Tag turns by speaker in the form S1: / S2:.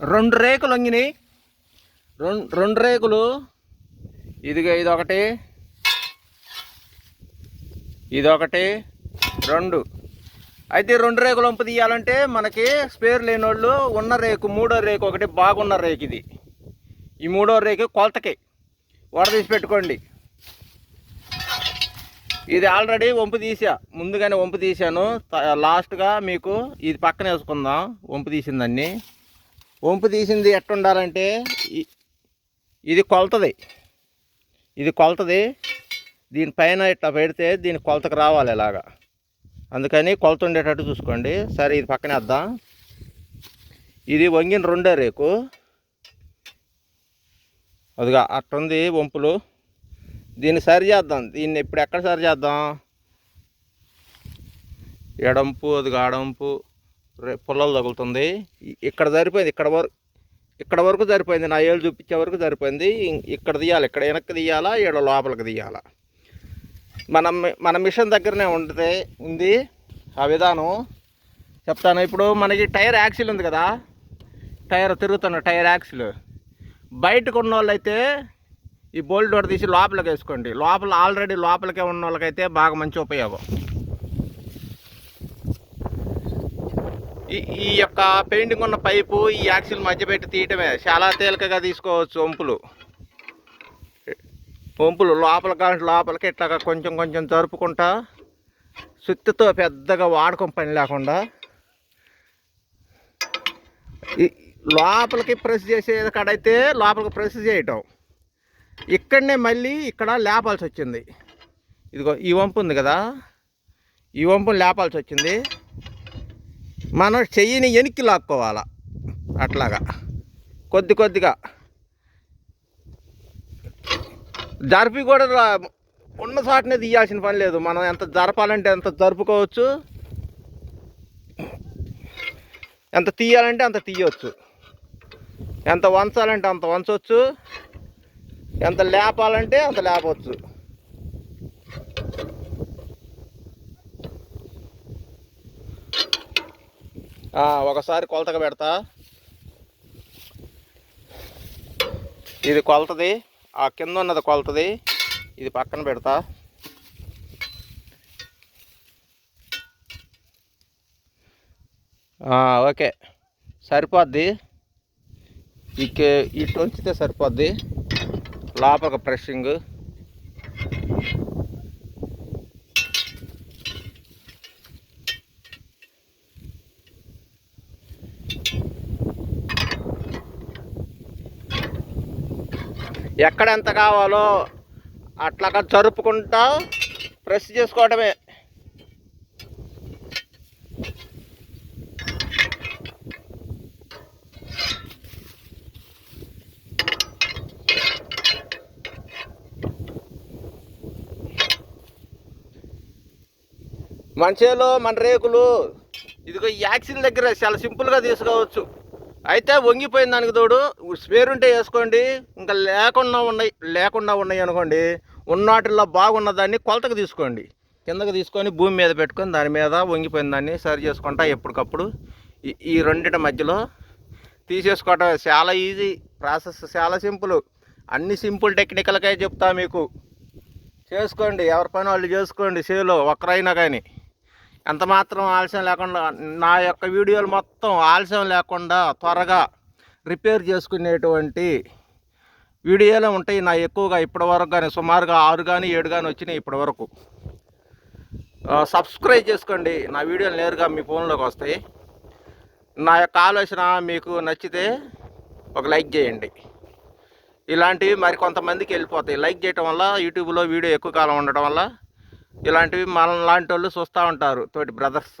S1: రెండు రేకులు వంగినాయి రెండు రెండు రేకులు. ఇదిగో ఇదొకటి. ఇదొకటి. రెండు. అయితే రెండు రేకులు వంపు తీయాలంటే మనకి స్పేర్ లేని వాళ్ళు ఉన్న రేకు మూడో రేకు ఒకటి బాగున్న రేకు ఇది. ఈ మూడో రేకు కొలతకి వడ తీసి పెట్టుకోండి. ఇది ఆల్రెడీ వంపు తీసా. ముందుగానే వంపు తీసాను. లాస్ట్గా మీకు ఇది పక్కన వేసుకుందాం. వంపు తీసిందాన్ని. వంపు తీసింది ఎట్టుండాలంటే ఇది కొలతది. ఇది కొలతది. దీనిపైన ఇట్లా పెడితే దీని కొలతకు రావాలి ఇలాగా అందుకని కొలత ఉండేటట్టు చూసుకోండి. సరే ఇది పక్కనే వద్దాం. ఇది వంగిన రెండో రేకు. అదిగా అట్టుంది వంపులు. దీన్ని సరి చేద్దాం. దీన్ని ఇప్పుడు ఎక్కడ సరి చేద్దాం? ఎడంపు అది అడంపు పొలాలు తగులుతుంది. ఇక్కడ సరిపోయింది ఇక్కడ వరకు ఇక్కడ వరకు సరిపోయింది. నా ఏళ్ళు చూపించే వరకు సరిపోయింది. ఇక్కడ తీయాలి ఇక్కడ వెనక్కి తీయాలా ఇక్కడ లోపలికి తీయాలా? మనం మన మిషన్ దగ్గరనే ఉంటుంది ఉంది ఆ విధానం. చెప్తాను ఇప్పుడు మనకి టైర్ యాక్సిల్ ఉంది కదా? టైర్ తిరుగుతున్న టైర్ యాక్సిల్. బయటకు ఉన్న వాళ్ళైతే ఈ బోల్ట్ డోర్ తీసి లోపలికి వేసుకోండి. లోపల ఆల్రెడీ లోపలికే ఉన్న వాళ్ళకైతే బాగా మంచి ఉపయోగం. ఈ ఈ యొక్క పెయింటింగ్ ఉన్న పైపు ఈ యాక్సిల్ మధ్య పెట్టి తీయటమే. చాలా తేలికగా తీసుకోవచ్చు వంపులు. వంపులు లోపల కానీ లోపలికి ఇట్లా కొంచెం కొంచెం జరుపుకుంటా. సుత్తితో పెద్దగా వాడకం పని లేకుండా. ఈ లోపలికి ప్రెస్ చేసే కాడైతే లోపలికి ప్రెస్ చేయటం. ఇక్కడనే మళ్ళీ ఇక్కడ లేపాల్సి వచ్చింది. ఇదిగో ఈ వంపు ఉంది కదా. ఈ వంపుని లేపాల్సి వచ్చింది. మనం చెయ్యిని వెనక్కి లాక్కోవాలా. అట్లాగా. కొద్ది కొద్దిగా. జరిపి కూడా ఉన్న చోటనే తీయాల్సిన పని లేదు. మనం ఎంత జరపాలంటే ఎంత జరుపుకోవచ్చు. ఎంత తీయాలంటే అంత తీయవచ్చు ఎంత వంచాలంటే అంత వంచవచ్చు ఎంత లేపాలంటే అంత లేపవచ్చు ఒకసారి కొలతగా పెడతా. ఇది కొలతది. ఆ కింద ఉన్నది కొలతది. ఇది పక్కన పెడతా. ఓకే. సరిపోద్ది. ఇక ఇటు ఉంచితే సరిపోద్ది. లోపల ప్రెషింగ్ ఎక్కడ ఎంత కావాలో అట్లాగా జరుపుకుంటా ప్రెస్ చేసుకోవడమే మంచేలో మన రేకులు ఇదిగో ఈ యాక్సిల్ దగ్గర చాలా సింపుల్గా తీసుకోవచ్చు. అయితే వంగిపోయిన దానికి తోడు స్పేర్ ఉంటే వేసుకోండి ఇంకా లేకుండా ఉన్నాయి లేకుండా ఉన్నాయి అనుకోండి ఉన్నాటిల్లో బాగున్న దాన్ని కొలతకు తీసుకోండి. కిందకు తీసుకొని భూమి మీద పెట్టుకొని దాని మీద వంగిపోయిన దాన్ని సరి చేసుకుంటా ఎప్పటికప్పుడు. ఈ- ఈ రెండింటి మధ్యలో తీసేసుకోవటం చాలా ఈజీ ప్రాసెస్ చాలా సింపుల్ అన్ని సింపుల్ టెక్నికల్కే చెప్తా మీకు. చేసుకోండి ఎవరి పని వాళ్ళు చేసుకోండి సేలో ఒక్కరైనా కానీ. ఎంత మాత్రం ఆలస్యం లేకుండా నా యొక్క వీడియోలు మొత్తం ఆలస్యం లేకుండా త్వరగా రిపేర్ చేసుకునేటువంటి వీడియోలు ఉంటాయి. నా ఎక్కువగా ఇప్పటివరకు కానీ సుమారుగా ఆరు కానీ ఏడు కానీ వచ్చినాయి ఇప్పటివరకు సబ్స్క్రైబ్ చేసుకోండి. నా వీడియోలు నేరుగా మీ ఫోన్లోకి వస్తాయి. నా యొక్క ఆలోచన మీకు నచ్చితే ఒక లైక్ చేయండి. ఇలాంటివి మరి కొంతమందికి వెళ్ళిపోతాయి. లైక్ చేయటం వల్ల యూట్యూబ్లో వీడియో ఎక్కువ కాలం ఉండటం వల్ల ఇలాంటివి మన లాంటి వాళ్ళు చూస్తూ ఉంటారు తోటి బ్రదర్స్